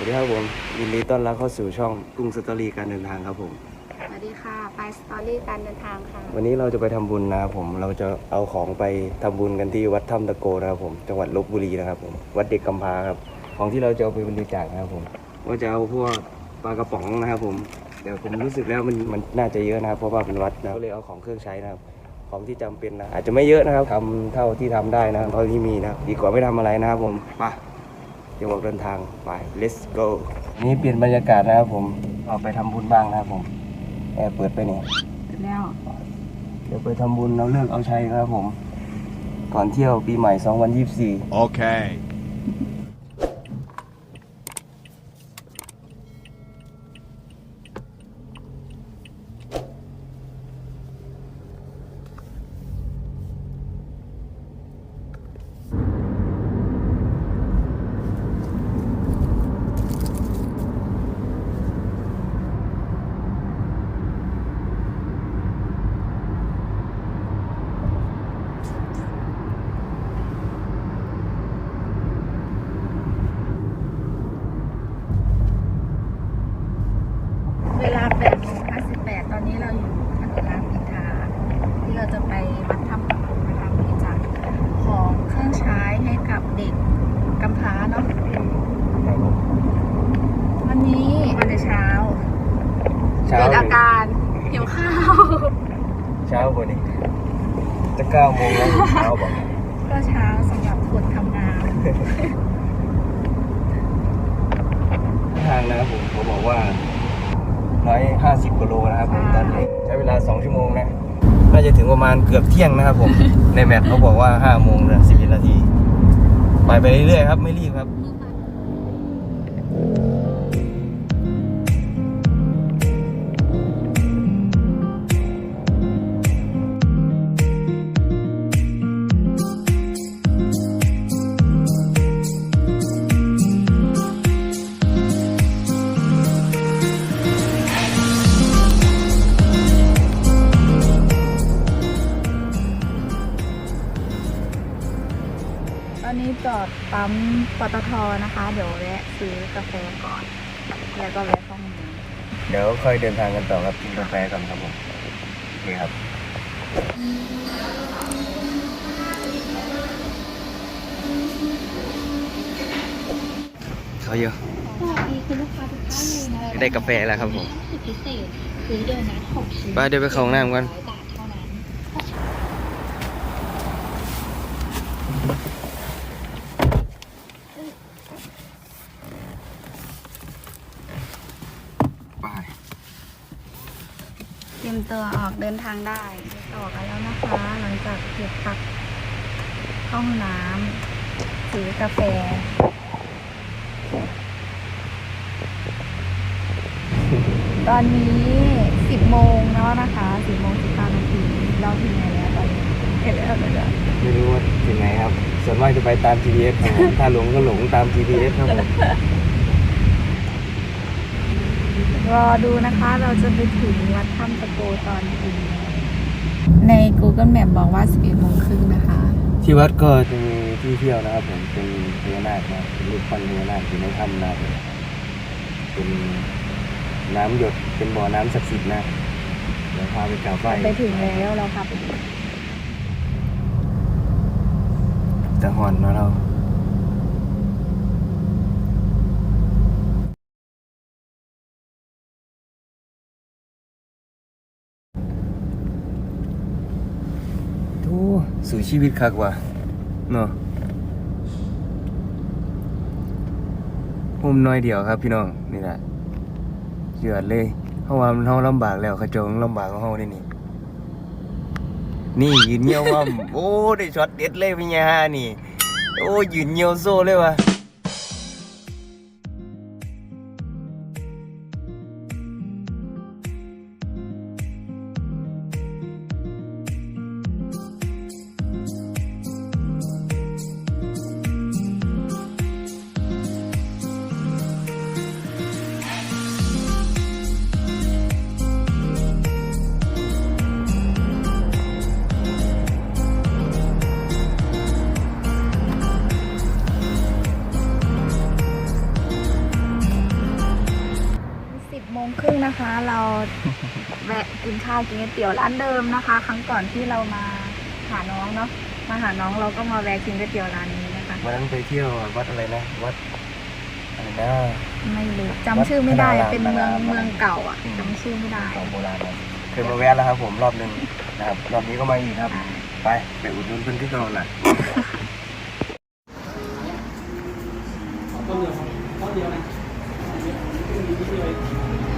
สวัสดีครับผมยินดีต้อนรับเข้าสู่ช่องกุ้งสตอรี่การเดินทางครับผม สวัสดีค่ะไปสตอรี่การเดินทางค่ะ วันนี้เราจะไปทำบุญนะครับผม เราจะเอาของไปทำบุญกันที่วัดถ้ำตะโกนะครับผม จังหวัดลบบุรีนะครับผม วัดเด็กกำพร้าครับ ของที่เราจะเอาไปบริจาคนะครับผมว่าจะเอาพวกปลากระป๋องนะครับผม เดี๋ยวผมรู้สึกแล้วมันมันน่าจะเยอะนะครับ เพราะว่าเป็นวัดนะก็เลยเอาของเครื่องใช้นะครับ ของที่จำเป็นนะอาจจะไม่เยอะนะครับทำเท่าที่ทำได้นะครับเท่าที่มีนะครับดีกว่าไม่ทำอะไรนะครับผมไป เดี๋ยวออกเดินทางไป let's go นี่เปลี่ยนบรรยากาศนะครับผมออกไปทำบุญบ้างนะครับผมแอบเปิดไปเนี่ยแล้วเดี๋ยวไปทำบุญเอาเลิกเอาชัยครับผม ก่อนเที่ยวปีใหม่ 2024 Okay. เวลา8โมง58ตอนนี้เราอยู่ถนนรามอินทราที่เราจะไปวัดถ้ำตะโกนะคะบริจาคของเครื่องใช้ให้กับเด็กกำพร้าเนาะวันนี้วันแต่เช้า เช้าเกิดเลอายการหิวข้าว เช้าคนนี้จะเก้าโมงแล้วเช้าบอกก็เช้าสำหรับคนทำงาน ทางนะครับผมเขาบอกว่า 150กิโลนะครับผมตอนนี้ใช้เวลา 2 ชั่วโมงนะน่าจะถึงประมาณเกือบเที่ยงนะครับผม ในแมปเขาบอกว่า5โมงนะ11นาที ไปไปเรื่อยๆครับ ไม่รีบครับ จอดปั๊มปตทนะคะ เดี๋ยวแวะซื้อกาแฟก่อน แล้วก็แวะเข้าห้องน้ำเดี๋ยวค่อยเดินทางกันต่อครับกินกาแฟก่อนครับผมโอเคครับ เขาเยอะสวัสดีคุณลูกค้าทุกท่านเลยนะได้กาแฟแล้วครับผมสุดพิเศษซื้อโดนัทหกชิ้น ไปเดี๋ยวไปเข้าห้องน้ำก่อนร้อยบาทเท่านั้น ไป เตรียมตัวออกเดินทางได้ต่อกันแล้วนะคะ หลังจากเก็บพักเข้าห้องน้ำซื้อกาแฟตอนนี้ 10 โมงแล้วนะคะ 10 โมง15นาทีเราถึงไหนแล้วตอนนี้เอ็ดแล้วเดแล้วไม่รู้ว่าถึงไหนครับ ส่วนมากจะไปตาม GPS ครับถ้าหลงก็หลงตาม GPS ครับผม รอดูนะคะเราจะไปถึงวัดถ้ำตะโกตอนกี่โมงใน Google Map บอกว่า 11โมงครึ่งนะคะ ที่วัดก็จะมีที่เที่ยวนะครับผมเป็นพญานาคนะเป็นรูปปั้นพญานาคอยู่ในถ้ำนะครับเป็นน้ำหยดเป็นบ่อน้ำศักดิ์สิทธิ์นะเดี๋ยวพาไปกราบไหว้ไปถึงแล้วเราพาไปดูตะหอนเนาะเรา ทูสู่ ชีวิตคักว่ะเนาะมุมน้อยเดียวครับพี่น้องนี่แหละเยือดเลยเพราะว่ามันเฮาลำบากแล้วขจงลำบากของเฮาได้นี่นี่ยืนเงียวว่าโอ้ได้ช็อตเด็ดเลยพี่ยานี่ โอ้ยืนเงียวโซ่เลยว่ะ กินข้าวกินก๋วยเตี๋ยวร้านเดิมนะคะ ครั้งก่อนที่เรามาหาน้องเนาะมาหาน้องเราก็มาแวะกินก๋วยเตี๋ยวร้านนี้นะคะวันนั้นไปเที่ยววัดอะไรนะวัดอะไรนะไม่รู้จำชื่อไม่ได้วัดพระนารามเป็นเมืองพระนารามเมืองเก่าอะอืมจำชื่อไม่ได้ของโบราณนะเคยมาแวะแล้วครับผมรอบหนึ่งนะครับรอบนี้ก็มาอีกครับ ไปไปอุดหนุนเพื่อนที่ตลาดหน่อย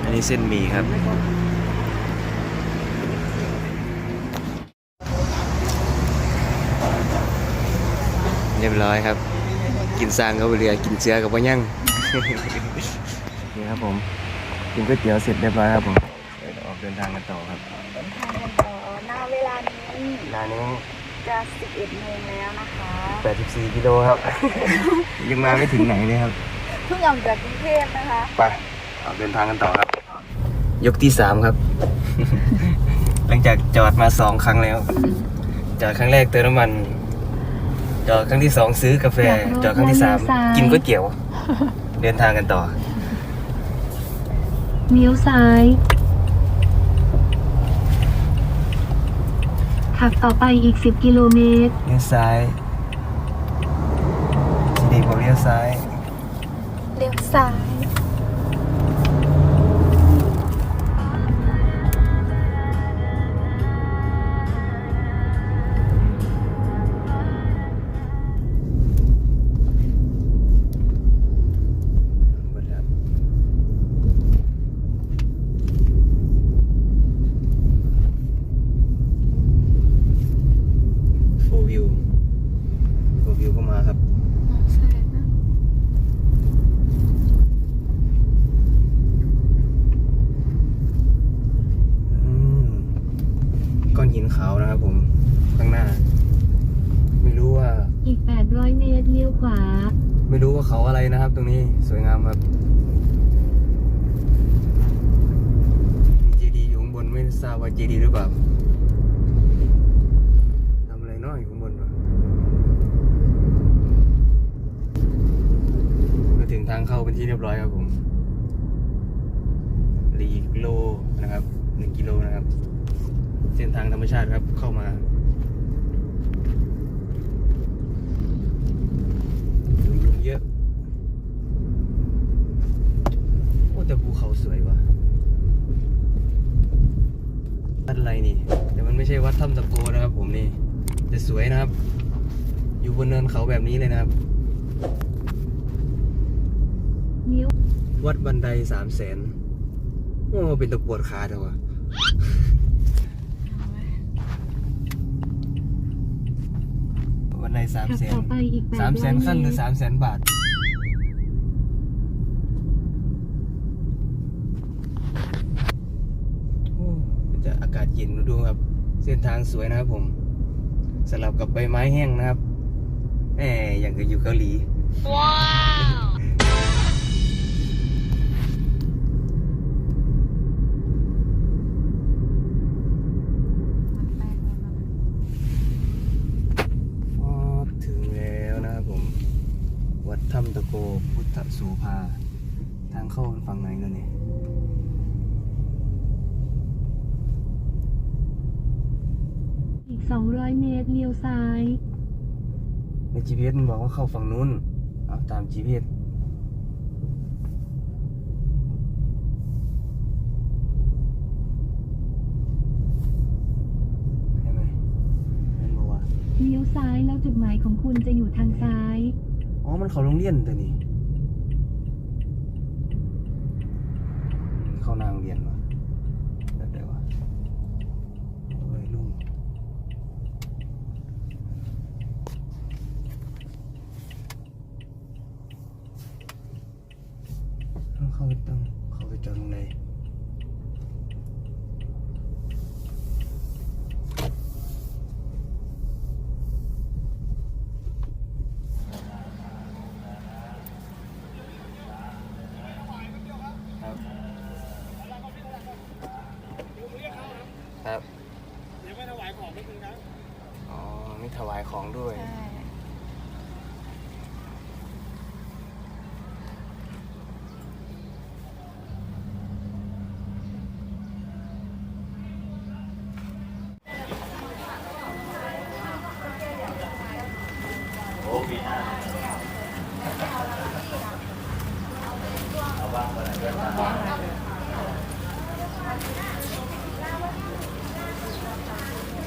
อันนี้เส้นหมี่ครับ ยบร้อยครับ กินซางกับเรือกินเชื้อกับว่ายั่งนี่ครับผมกินก๋วยเตี๋ยวเสร็จเรียบร้อยครับผมเดี๋ยวออกเดินทางกันต่อครับเดินทางกันต่อหน้าเวลานี้ ร้านนี้จะ11โมงแล้วนะคะ 84กิโลครับ ยังมาไม่ถึงไหนเลยครับ เพิ่งออกจากกรุงเทพนะคะ ไปออกเดินทางกันต่อครับ ยกที่สามครับ หลังจากจอดมาสองครั้งแล้วจอดครั้งแรกเติมน้ำมัน จอดครั้งที่สองซื้อกาแฟ จอดครั้งที่สามกินก๋วยเตี๋ยว เดินทางกันต่อเลี้ยวซ้าย ขับต่อไปอีก 10 กิโลเมตร เลี้ยวซ้ายสีดีบอกเลี้ยวซ้าย เลี้ยวซ้าย รรมชาติครับเข้ามายุงยุงเยอะ โอ้แต่ภูเขาสวยว่ะวัดอะไรนี่ แต่มันไม่ใช่วัดถ้ำตะโกนะครับผมนี่ แต่สวยนะครับ อยู่บนเนินเขาแบบนี้เลยนะครับเลี้ยววัดบันไดสามแสนโอ้เป็นตะปวดขาเถอะวะ บั นไดสามขับแสนต่อไปอีก800สามแสนขั้นหรือเมตสามแสนบาท โอ้จะอากาศเย็นดูครับ เส้นทางสวยนะครับผมสลับกับใบไม้แห้งนะครับแหมอย่างกับอยู่เกาหลีพ นกันเนี่ยอีก 200 เมตรเลี้ยวซ้าย ใน GPS มันบอกว่าเข้าฝั่งนู้นเอาตาม GPS ใช่ไหมเป็นบอกว่า เลี้ยวซ้ายแล้วจุดหมายของคุณจะอยู่ทางซ้าย อ๋อ มันเขาโรงเรียนตัวนี้ เข้าหนางเรียนวะแบบไหนวะโอ้ยลุงต้องเข้าไปต้องเข้าไปจอดตรงไหนครับ ครับเดี๋ยวไม่ถวายของนิดนึงนะ อ๋อไม่ถวายของด้วย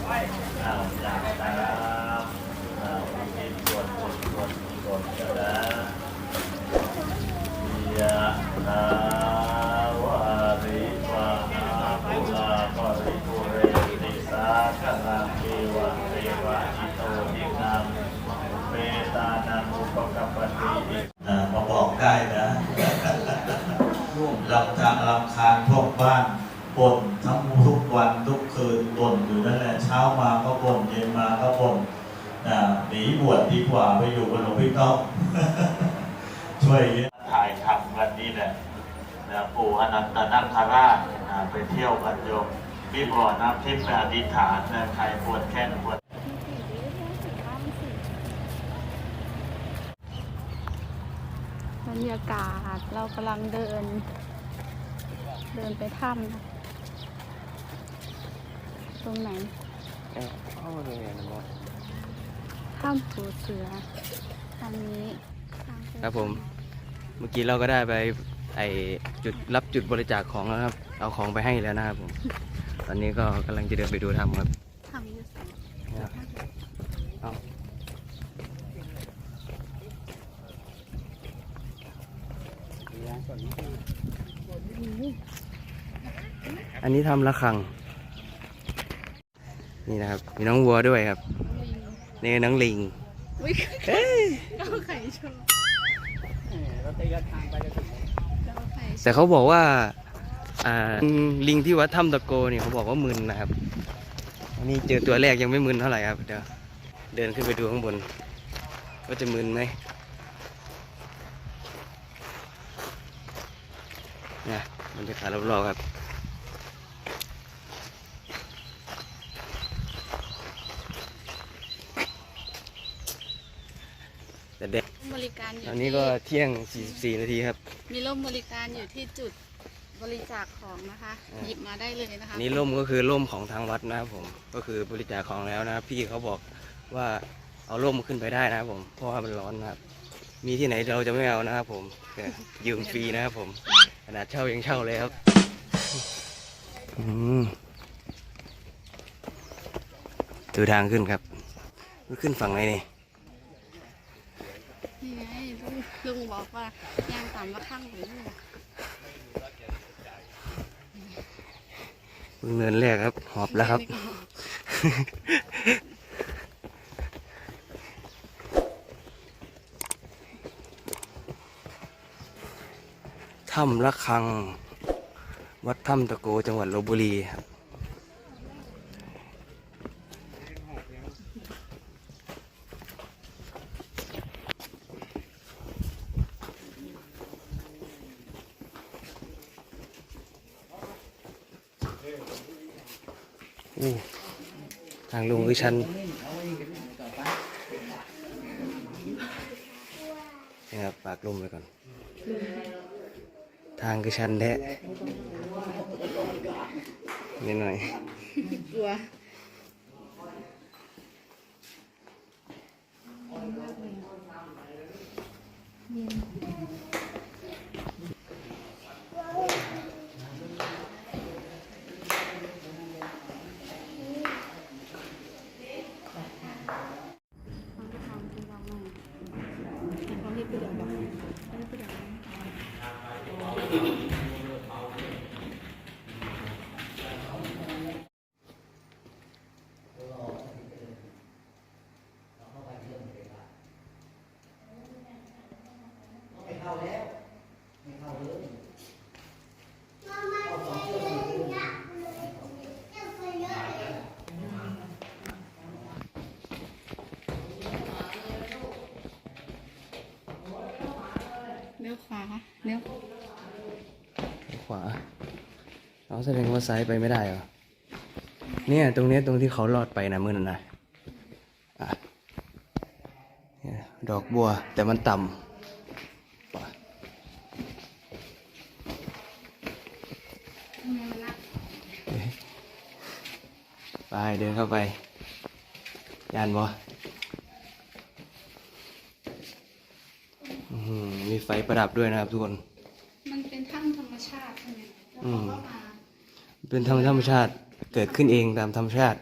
ใช่ อ้าวจากนะครับอ้าวมีส่วนส่วนส่วนส่วนกันนะยะนาวาริวาหาปุราปริปุเรติสาคลังเอวะเรวะอิโตทินังเปตานังอุปกัปปติอ่ามาบอกได้นะ ลำทางลำคาญพวกบ้านบ่นทั้งทุกวันทุกคืนบ่นอยู่นั่นแหละเช้ามาก็บ่นเย็นมาก็บ่นนะหนีบวชดีกว่าไปอยู่กับหลวงพี่ต้อมช่วยเยอะถ่ายทำกันนี่แหละนะปู่อนันตนาคราชนะไปเที่ยวกันโยมมีบ่อน้ำทิพย์ไปอธิษฐานนะใครปวดแข้งปวดบรรยากาศเรากำลังเดิน เดินไปถ้ำนะตรงไหนเอ้ยเอาเลยนะบอสถ้ำปูเสือทางนี้ทางไปครับผม เมื่อกี้เราก็ได้ไปไอจุดรับจุดบริจาคของแล้วครับ เอาของไปให้แล้วนะครับผม ตอนนี้ก็กำลังจะเดินไปดูถ้ำครับถ้ำอยู่สองเนี่ยเอา อันนี้ทำละครัง นี่นะครับ มีน้องวัวด้วยครับ นี่น้องลิงก็ไข่โชว์เราไปยอดทางไปจะถึงแต่เขาบอกว่า อ่า ลิงที่วัดถ้ำตะโกเนี่ยเขาบอกว่ามึนนะครับ อันนี้เจอตัวแรกยังไม่มึนเท่าไหร่ครับ เดี๋ยวเดินขึ้นไปดูข้างบน ว่าจะมึนไหมเนี่ยบรรยากาศรอบๆครับ แต่เด็กบริการอยู่ตอนนี้ก็เที่ยง 44 นาทีครับ มีร่มบริการอยู่ที่จุดบริจาคของนะคะอ่าหยิบมาได้เลยนะคะอันนี้ร่มก็คือร่มของทางวัดนะครับผม ก็คือบริจาคของแล้วนะครับพี่เขาบอกว่าเอาร่มขึ้นไปได้นะครับผม เพราะว่ามันร้อนนะครับ มีที่ไหนเราจะไม่เอานะครับผมแต่ยืมฟรีนะครับผมขนาดเช่ายังเช่าเลยครับอืมดูทางขึ้นครับมันขึ้นฝั่งไหนนี่นี่ไง ลุงลุงบอกว่ายางตามละข้างหรือเพิ่งเนินแรกครับ หอบแล้วครับ ถ้ำระฆัง วัดถ้ำตะโกจังหวัดลบบุรีครับ อู้ทางลงคื อฉันนะครับปากลุ่มไปก่อน ทางคือชันแท้นิดหน่อยกลัว ลี้ยวขวาเลี้ยวขวาเอาแสดงว่าซ้ายไปไม่ได้เหรอเนี่ยตรงเนี้ยตรงที่เขาลอดไปนะมือนั่นนะอะเนี่ยดอกบัวแต่มันต่ำว่ะไปเดินเข้าไป ยานบ่อื้อหือมี ไฟประดับด้วยนะครับทุกคน มันเป็นถ้ำธรรมรมชาติใช่ไหมแล้วอืเขามก็มาเป็นธรรมธรรมชาติเกิดขึ้นเองตามธรรมชาติ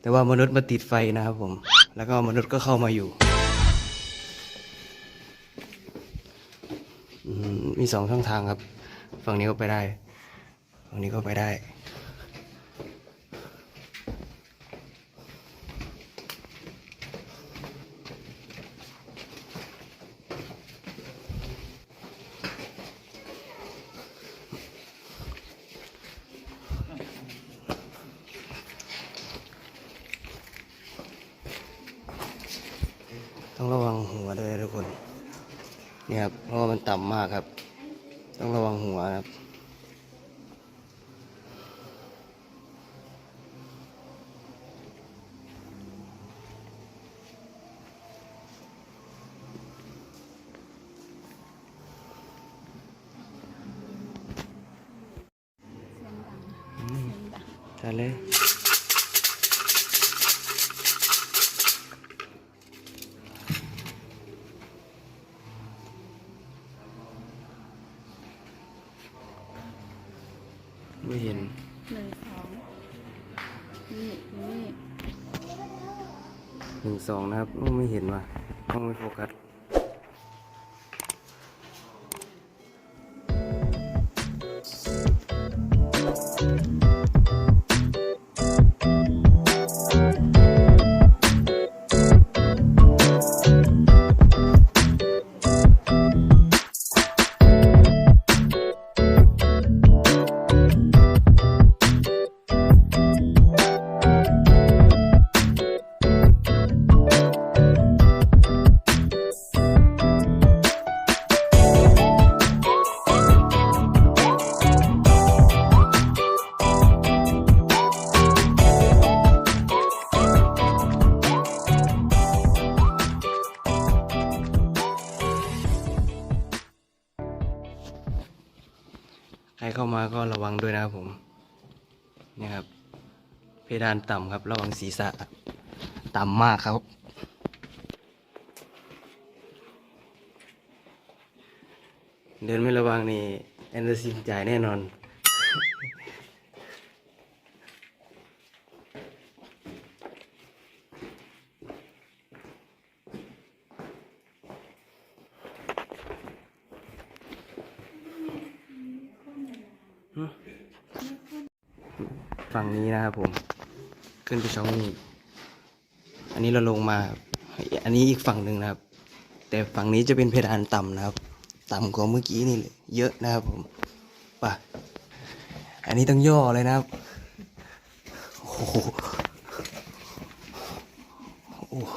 แต่ว่ามนุษย์มาติดไฟนะครับผม แล้วก็มนุษย์ก็เข้ามาอยู่อืมมีสองช่องทางครับ ฝั่งนี้ก็ไปได้ ฝั่งนี้ก็ไปได้ ต้องระวังหัวด้วยทุกคน นี่ครับ เพราะว่ามันต่ำมากครับ ต้องระวังหัวนะครับ ใช่เลยไม่เห็นหนึ่งสองนี่นี่หนึ่งสองนะครับโอ้ไม่เห็นว่ะ ต้องไม่โฟกัส ดานต่ำครับ ระวังศีรษะต่ำมากครับ เดินไม่ระวังนี่แอนเดอร์ซินจ่ายแน่นอน ฝั่งนี้นะครับผม ขึ้นไปช่องนี้ อันนี้เราลงมาครับอันนี้อีก ฝั่งหนึ่งนะครับ แต่ฝั่งนี้จะเป็นเพดานต่ำนะครับ ต่ำกว่าเมื่อกี้นี่เลยเยอะนะครับผมป่ะอันนี้ต้องย่อเลยนะครับโอ้โหโอ้โห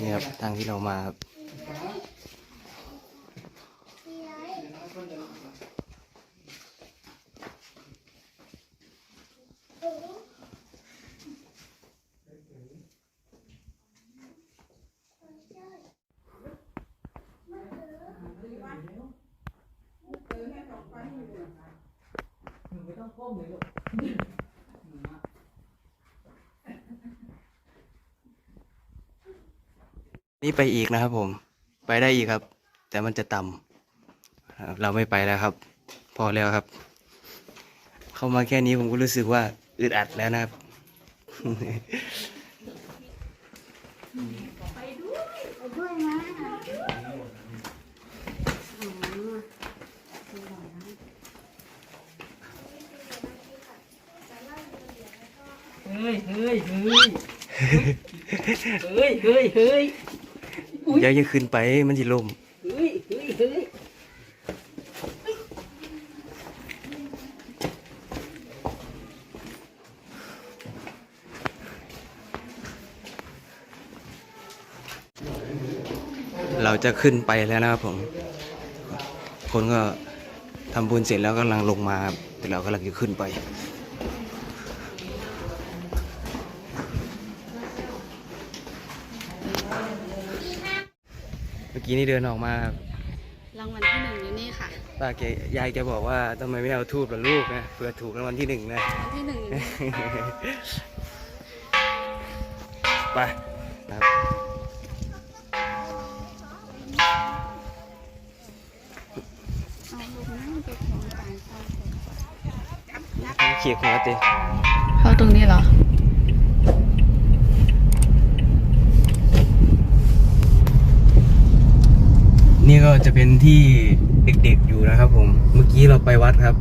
นี่ครับทางที่เรามาครับ นี่ไปอีกนะครับผม ไปได้อีกครับ แต่มันจะต่ำเราไม่ไปแล้วครับ พอแล้วครับ เข้ามาแค่นี้ผมก็รู้สึกว่าอึดอัดแล้วนะครับเฮ้ยเฮ้ยเฮ้ยเฮ้ยเฮ้ยเฮ้ย ยวยังขึ้นไปมันจะล่มเฮ้ยเฮ้ยเฮ้ยเราจะขึ้นไปแล้วนะครับผม คนก็ทำบุญเสร็จแล้วกำลังลงมาครับแต่เรากำลังจะขึ้นไป เมื่อ กี้นี่เดินออกมาครับรางวัลที่หนึ่งอยู่นี่ค่ะป้าแกยายแกบอกว่าทำไมไม่เอาทูบล่ะลูกนะเผื่อถูกรางวัลที่หนึ่งนะ รางวัลที่หนึ่งอยู่นี่ไปนะครับเขี่ยหัวติ เข้าตรงนี้เหรอ นี่ก็จะเป็นที่เด็กๆอยู่นะครับ ผม เมื่อกี้เราไปวัดครับ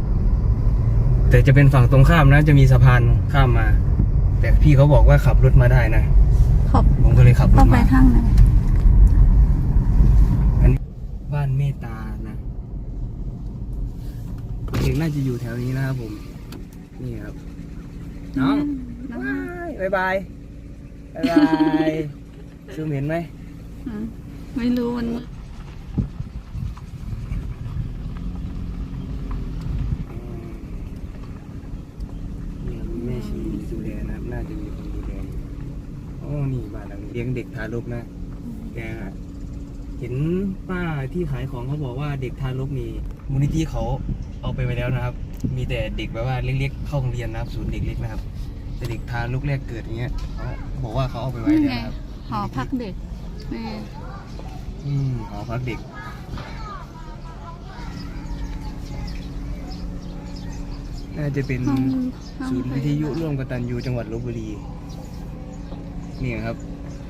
แต่จะเป็นฝั่งตรงข้ามนะ จะมีสะพานข้ามมา แต่พี่เขาบอกว่าขับรถมาได้นะขอบผมก็เลยขับรเข้าถไปมาทางไหนอันนี้บ้านเมตตานะเด็กน่าจะอยู่แถวนี้นะครับผม นี่ครับ น้องบายบายบายบายซูมเห็นไหมอืมไม่รู้มันนี่ครับแม่ชีดูแลนะครับ น่าจะมีคนดูแลอยู่โอ้นี่บ้านห ลังนี้เลี้ยงเด็กทารกนะแกเห็นป้าที่ขายของเขาบอกว่าเด็กทารกนี่มูลนิธิเขาเอาไปไว้แล้วนะครับ มีแต่เด็กแบบว่าเล็กๆเข้าโรงเรียนนะครับศูนย์เด็กเล็กนะครับแต่เด็กทารกแรกเกิดอย่างเงี้ยเขาบอกว่าเขาเอาไปไว้นี่แล้วไงนะครับหอพักเด็กนี่อืมหอพักเด็กน่าจะเป็นห้องห้องศูนย์วิทยุร่วมกตัญญูจังหวัดลบบุรีนี่ครับ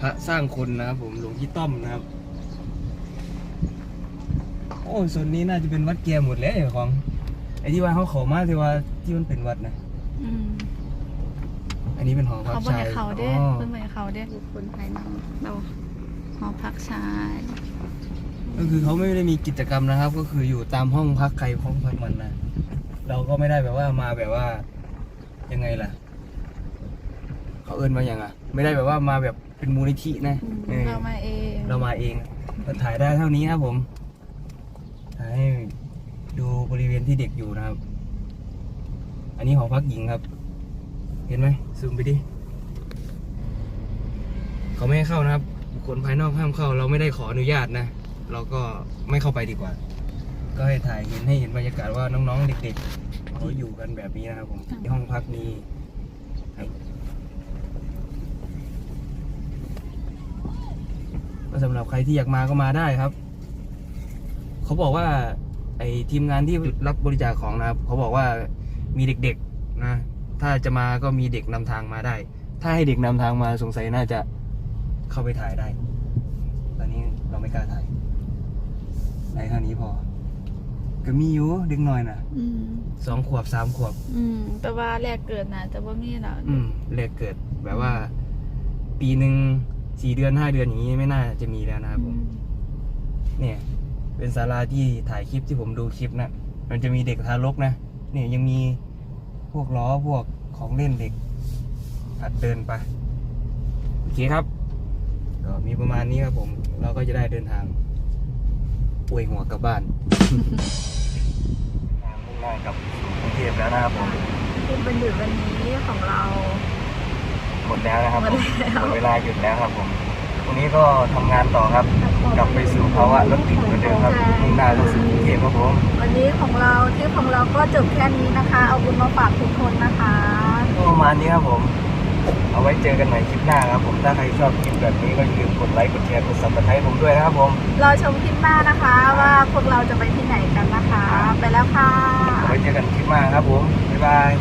พระสร้างคนนะครับผมหลวงพี่ต้อมนะครับ โอ้ส่วนนี้น่าจะเป็นวัดแกหมดแล้วไอ้ของไอ้ที่ว่าเขาเขามาที่ว่าที่มันเป็นวัดนะอืมอันนี้เป็นหอพักเขาบนชายเขาเด้อ๋อเพิ่นบนเขาเด้บุคคลภายนอกเราหอพักชายก็คือเขาไม่ได้มีกิจกรรมนะครับ ก็คืออยู่ตามห้องพักใครห้องพักมันนะเราก็ไม่ได้แบบว่ามาแบบว่ายังไงล่ะ เขาเอินมาอย่างอะ ไม่ได้แบบว่ามาแบบ เป็นมูลนิธินะเออเรามาเองเรามาเองก็ถ่ายได้เท่านี้ครับผม ถ่ายให้ดูบริเวณที่เด็กอยู่นะครับ อันนี้หอพักหญิงครับ เห็นไหมซูมไปดิ เขาไม่ให้เข้านะครับ บุคคลภายนอกห้ามเข้า เราไม่ได้ขออนุญาตนะ เราก็ไม่เข้าไปดีกว่า ก็ให้ถ่ายเห็นให้เห็นบรรยากาศว่าน้องๆ เด็กๆเขาอยู่กันแบบนี้นะครับผมที่ห้องพักมี ก็สำหรับใครที่อยากมาก็มาได้ครับ เขาบอกว่า ไอ้ทีมงานที่รับบริจาคของนะครับ เขาบอกว่ามีเด็กๆนะ ถ้าจะมาก็มีเด็กนำทางมาได้ ถ้าให้เด็กนำทางมาสงสัยน่าจะเข้าไปถ่ายได้ ตอนนี้เราไม่กล้าถ่ายได้เท่านี้พอ ก็มีอยู่เด็กหน่อยนะอืมสองขวบสามขวบ อืม แต่ว่าแรกเกิดนะแต่ว่ามีแล้วอืมแรกเกิดแบบว่า ปีหนึ่ง สี่เดือนห้าเดือนอย่างนี้ไม่น่าจะมีแล้วนะครับผม เนี่ย เป็นศาลาที่ถ่ายคลิปที่ผมดูคลิปนะมันจะมีเด็กทารกนะเนี่ยยังมีพวกล้อพวกของเล่นเด็กหัดเดินไปโอเคครับก็มีประมาณนี้ครับผม เราก็จะได้เดินทางอวยหัวกลับบ้านทางมุ่งหน้ากับกรุงเทพแล้วนะครับผมคือเป็นดึกวันนี้ของเรา หมดแล้วนะครับหมผดมแล้วหมดเวลาหยุดแล้วครับผมวันนี้ก็ทำงานต่อครับ กลับไปสู่ภาวะรถติดเหมือนเดิมครับมุ่งหน้าเข้าสู่กรุงเทพครับผม วันนี้ของเราที่ของเราก็จบแค่นี้นะคะ เอาบุญมาฝากทุกคนนะคะ ก็ประมาณนี้ครับผม เอาไว้เจอกันใหม่คลิปหน้าครับผม ถ้าใครชอบคลิปแบบนี้ก็อย่าลืมกดไลค์ กดแชร์ กดซับสไครต์ผมด้วยนะครับผม รอชมคลิปหน้านะคะว่าพวกเราจะไปที่ไหนกันนะคะ ไปแล้วค่ะ เอาไว้เจอกันคลิปหน้าครับผม บ๊ายบาย